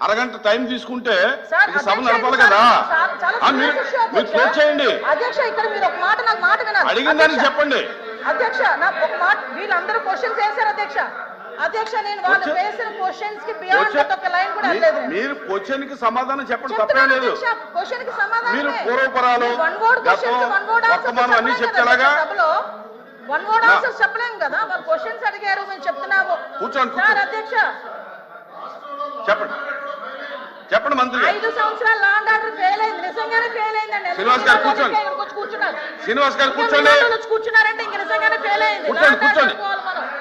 అరగంట టైం తీసుకుంటే సభ నడపాలి కదా? మీరు. క్లోజ్ చేయండి. అధ్యక్ష ఇక్కడ మీరు ఒక మాట నాకు మాట వినాలి. అడిగిన దానికి చెప్పండి. అధ్యక్ష నాకు ఒక మాట వీళ్ళందరూ క్వశ్చన్స్ వేశారు అధ్యక్ష. అధ్యక్ష నేను వాళ్ళు Question- వేసిన క్వశ్చన్స్కి బియాండ్ క్వశ్చన్- ఒక లైన్ కూడా అనలేదు. మీరు క్వశ్చన్కి సమాధానం చెప్పండి తప్పేం లేదు. క్వశ్చన్కి సమాధానం మీరు పూర్వపరాలు, one word question one word అన్ని చెప్తే ఎలాగా? సభలో. వన్ వర్డ్ చెప్పలేం కదా. వాళ్ళు క్వశ్చన్స్ అడిగారు మేము చెప్తున్నాము. కూర్చోండి, సార్. అధ్యక్ష. చెప్పండి. చెప్పండి మంత్రి గారు. ఐదు సంవత్సరాలు లాండ్ ఆర్డర్ ఫెయిల్ అయింది. నిజంగానే ఫెయిల్ అయిందండి. శ్రీనివాస్ గారు కూర్చోండి. కూర్చున్నారు. శ్రీనివాస్ గారు కూర్చోండి. వినోదాలు వచ్చి కూర్చున్నారంటే ఇంక నిజంగానే ఫెయిల్ అయింది. కూర్చోండి, కూర్చోండి.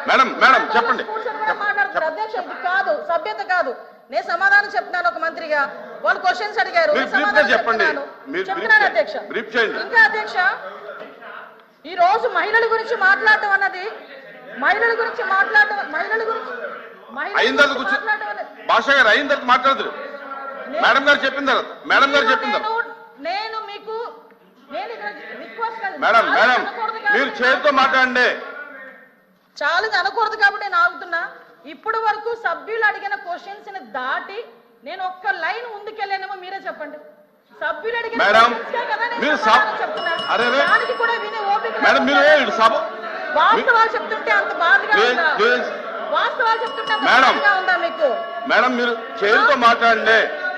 మేడం మేడం చెప్పండి. కూర్చొని కూడా మాట్లాడుతున్నారు అధ్యక్ష ఇది కాదు సభ్యత కాదు. నేను సమాధానం చెప్తున్నాను ఒక మంత్రిగా. వాళ్ళు క్వశ్చన్స్ అడిగారు. చెప్పండి. చెప్తున్నాను. అధ్యక్ష. ఇంకా అధ్యక్ష ఈ రోజు మహిళల గురించి మాట్లాడటం అన్నది మహిళల గురించి మాట్లాడటం మహిళల గురించి మహిళల గురించి మాట్లాడటం భాష గారు అయిన తర్వాత మాట్లాడదురు నేను- మేడం గారు చెప్పిన తర్వాత మేడం గారు నేను- చెప్పిన తర్వాత. నేను- మీకు. మేడం మేడం మీరు చేతితో మాట్లాడండి. చాలా అనకూడదు కాబట్టి నేను ఆగుతున్నా ఇప్పటి వరకు సభ్యులు అడిగిన క్వశ్చన్స్ని దాటి నేను ఒక్క లైన్ ముందుకెళ్ళానేమో మీరే చెప్పండి. సభ్యులు అడిగిన మేడం, మీరు. దానికి కూడా వినే ఓపిక మేడం మీరు సభ వాస్తవాలు చెప్తుంటే అంత బాధగా ఉందా. వాస్తవాలు చెప్తుంటే మేడం. ఉందా మీకు? మేడం మీరు చేతితో మాట్లాడండి.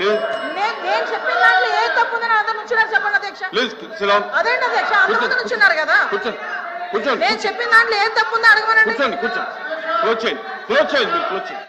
నేను నేను చెప్పిన దాంట్లో ఏ తప్పు ఉందని అందరు నుంచున్నారు చెప్పండి అధ్యక్ష. ప్లీజ్ సిలాన్ అదేంటి అధ్యక్ష? అందరూ నుంచున్నారు కదా. కూర్చోండి కూర్చోండి నేను చెప్పిన దాంట్లో ఏం తప్పు ఉందో అడగమనండి. కూర్చోండి కూర్చోండి. క్లోజ్ చేయండి క్లోజ్ చేయండి మీరు క్లోజ్ చేయండి.